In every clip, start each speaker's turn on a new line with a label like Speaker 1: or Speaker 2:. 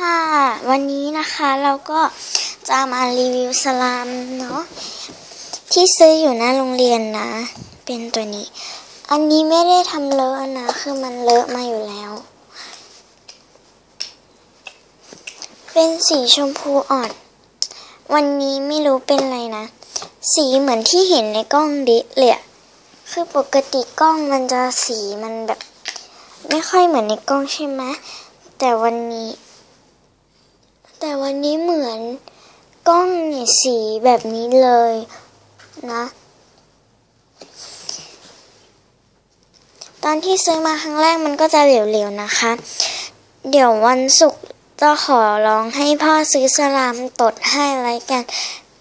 Speaker 1: ค่ะวันนี้นะคะเราก็จะมารีวิวสลามเนาะที่ซื้ออยู่หน้าโรงเรียนนะ เป็นตัวนี้ อันนี้ไม่ได้ทำเลอะนะ คือมันเลอะมาอยู่แล้ว เป็นสีชมพูอ่อน วันนี้ไม่รู้เป็นอะไรนะ สีเหมือนที่เห็นในกล้องดิเลยคือปกติกล้องมันจะสีมันแบบ ไม่ค่อยเหมือนในกล้องใช่ไหมแต่วันนี้ แต่วันนี้เหมือนกล้องเนี่ยสีแบบนี้เลยนะ ตอนที่ซื้อมาครั้งแรกมันก็จะเหลวๆนะคะ เดี๋ยววันศุกร์จะขอร้องให้พ่อซื้อสลามตดให้อะไรกัน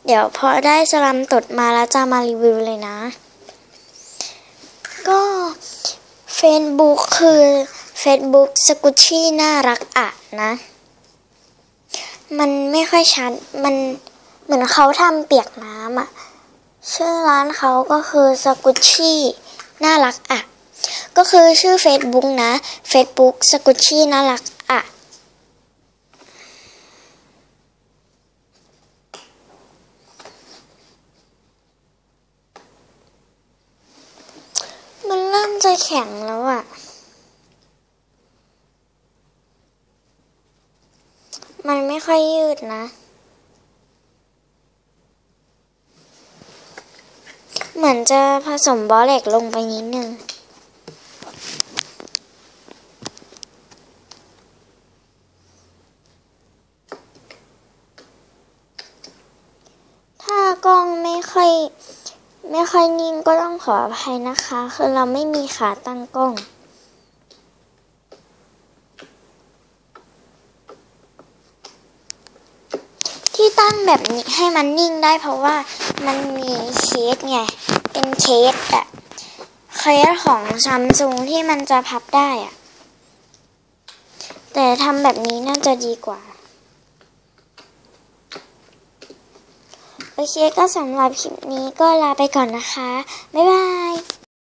Speaker 1: เดี๋ยวพอได้สลามตดมาแล้วจะมารีวิวเลยนะ ก็ Facebook คือ Facebook สกุชี่น่ารักอะนะ มันไม่ค่อยชัด มันเหมือนเขาทำเปียกน้ำอะชื่อร้านเขาก็คือสกุชชี่น่ารักอะ ก็คือชื่อ Facebook นะ Facebook สกุชชี่น่ารักอะมันเริ่มจะแข็งแล้วอะ มันไม่ค่อยยืดนะ เหมือนจะผสมบอเหล็กลงไปนิดนึงถ้ากล้องไม่ค่อย ไม่ค่อยนิ่งก็ต้องขออภัยนะคะ คือเราไม่มีขาตั้งกล้อง ที่ตั้งแบบนี้ให้มันนิ่งได้เพราะว่ามันมีเคสไง เป็นเคสอะเคสของซัมซุงที่มันจะพับได้อะแต่ทำแบบนี้น่าจะดีกว่า โอเคก็สำหรับคลิปนี้ก็ลาไปก่อนนะคะ บ๊ายบาย